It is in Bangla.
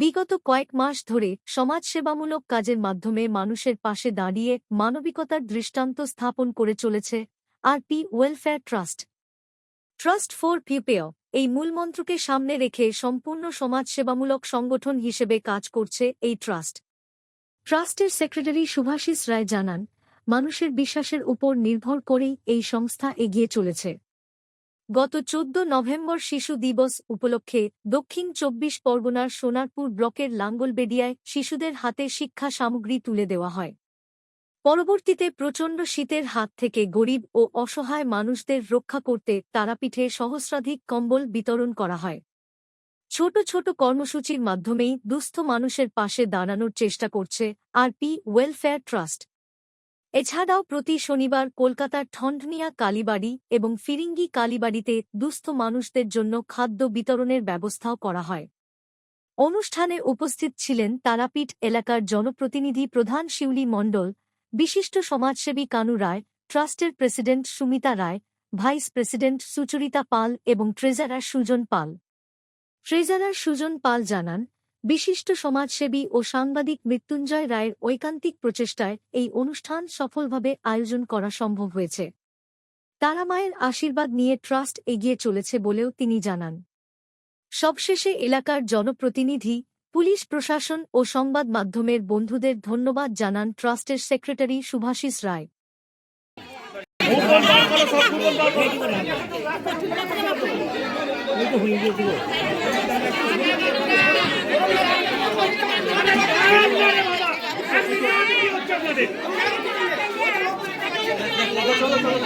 বিগত কয়েক মাস ধরে সমাজসেবামূলক কাজের মাধ্যমে মানুষের পাশে দাঁড়িয়ে মানবিকতার দৃষ্টান্ত স্থাপন করে চলেছে RP welfare trust. Trust for people এই মূলমন্ত্রকে সামনে রেখে সম্পূর্ণ সমাজসেবামূলক সংগঠন হিসেবে কাজ করছে এই ট্রাস্ট। ট্রাস্টের সেক্রেটারি সুভাষিস রায় জানান, মানুষের বিশ্বাসের উপর নির্ভর করেই এই সংস্থা এগিয়ে চলেছে। গত চোদ্দ নভেম্বর শিশু দিবস উপলক্ষে দক্ষিণ চব্বিশ পরগনার সোনারপুর ব্লকের লাঙ্গলবেডিয়ায় শিশুদের হাতে শিক্ষা সামগ্রী তুলে দেওয়া হয়। পরবর্তীতে প্রচণ্ড শীতের হাত থেকে গরিব ও অসহায় মানুষদের রক্ষা করতে তারাপীঠে সহস্রাধিক কম্বল বিতরণ করা হয়। ছোট ছোট কর্মসূচির মাধ্যমেই দুস্থ মানুষের পাশে দাঁড়ানোর চেষ্টা করছে আরপি ওয়েলফেয়ার ট্রাস্ট। এছাড়াও প্রতি শনিবার কলকাতার ঠন্ডনিয়া কালীবাড়ি এবং ফিরিঙ্গি কালীবাড়িতে দুস্থ মানুষদের জন্য খাদ্য বিতরণের ব্যবস্থাও করা হয়। অনুষ্ঠানে উপস্থিত ছিলেন তারাপীঠ এলাকার জনপ্রতিনিধি প্রধান শিউলি মণ্ডল, বিশিষ্ট সমাজসেবী কানু রায়, ট্রাস্টের president Sumita Ray, vice president Suchorita Pal এবং ট্রেজারার সুজন পাল। ট্রেজারার সুজন পাল জানান বিশিষ্ট সমাজসেবী ও সাংবাদিক মৃত্যুঞ্জয় রায়ের ঐকান্তিক প্রচেষ্টায় এই অনুষ্ঠান সফলভাবে আয়োজন করা সম্ভব হয়েছে। তারামায়ের আশীর্বাদ নিয়ে ট্রাস্ট এগিয়ে চলেছে বলেও তিনি জানান। সবশেষে এলাকার জনপ্রতিনিধি, পুলিশ প্রশাসন ও সংবাদ মাধ্যমের বন্ধুদের ধন্যবাদ জানান ট্রাস্টের সেক্রেটারি সুভাষিস রায়। চলো চলো।